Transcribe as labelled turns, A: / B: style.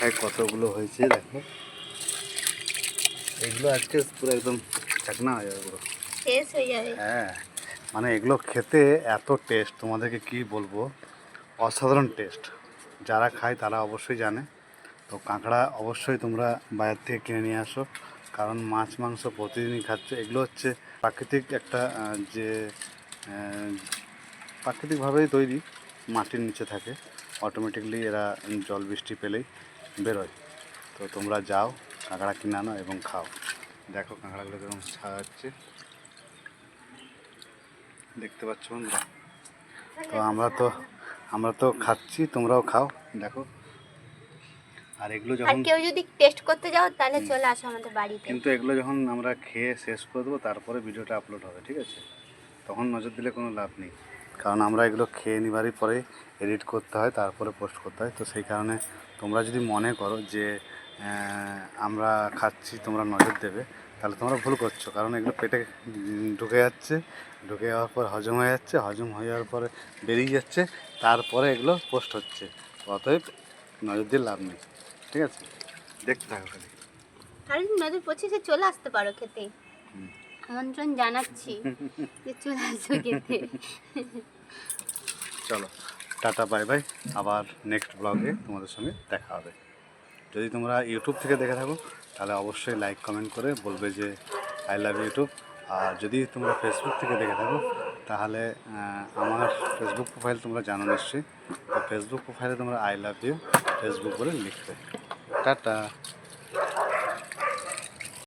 A: দেখায় কতগুলো হয়েছে দেখো। এগুলো আজকে পুরো একদম চাকনা হয়ে যাবে পুরো।
B: শেষ হয়ে যাবে।
A: হ্যাঁ মানে এগুলো খেতে এত টেস্ট তোমাদেরকে কি বলব? অসাধারণ টেস্ট যারা খায় তারা অবশ্যই জানে। তো কাঁকড়া অবশ্যই তোমরা বাইরে থেকে কিনে নিয়ে আসো। কারণ মাছ মাংস প্রতিদিনই খাচ্ছ। এগুলো হচ্ছে প্রাকৃতিক একটা যে প্রাকৃতিকভাবেই তৈরি। মাটির নিচে থাকে। অটোমেটিকলি এরা জল বৃষ্টি পেলেই। বেরোয়। তো তোমরা যাও কাঁকড়া কিনে আনো এবং খাও। দেখো কাঁকড়াগুলো কেমন ছাড়াচ্ছে দেখতে পাচ্ছ বন্ধুরা? তো আমরা তো আমরা তো খাচ্ছি তোমরাও খাও দেখো। আর এগুলো যখন
B: কেউ যদি টেস্ট করতে যাও তাহলে চলে আসো আমাদের বাড়িতে।
A: কিন্তু এগুলো যখন আমরা খেয়ে শেষ করে দেবো তারপরে ভিডিওটা আপলোড হবে ঠিক আছে? তখন নজর দিলে কোনো লাভ নেই। কারণ আমরা এগুলো খেয়ে নিবারই পরে এডিট করতে হয় তারপরে পোস্ট করতে হয়। তো সেই কারণে তোমরা যদি মনে করো যে আমরা খাচ্ছি তোমরা নজর দেবে তাহলে তোমরা ভুল করছ। কারণ এগুলো পেটে ঢুকে যাচ্ছে ঢুকে যাওয়ার পর হজম হয়ে যাচ্ছে হজম হয়ে যাওয়ার পরে বেরিয়ে যাচ্ছে তারপরে এগুলো পোস্ট হচ্ছে। অতএব নজর দিয়ে লাভ নেই ঠিক আছে? দেখতে থাকো খালি।
B: নজর পঁচিশে চলে আসতে পারো খেতে।
A: হুম।
B: আমন্ত্রণ জানাচ্ছি যে চলে আসো খেতে
A: চলো, টাটা, বাই বাই। আবার নেক্সট ব্লগে তোমাদের সঙ্গে দেখা হবে। যদি তোমরা ইউটিউব থেকে দেখে থাকো, তাহলে অবশ্যই লাইক কমেন্ট করে বলবে যে আই লাভ ইউটিউব আর যদি তোমরা ফেসবুক থেকে দেখে থাকো, তাহলে আমার ফেসবুক প্রোফাইল তোমরা জানো নিশ্চয়ই। ফেসবুক প্রোফাইলে তোমরা আই লাভ ইউ ফেসবুক বলে লিখবে। টাটা।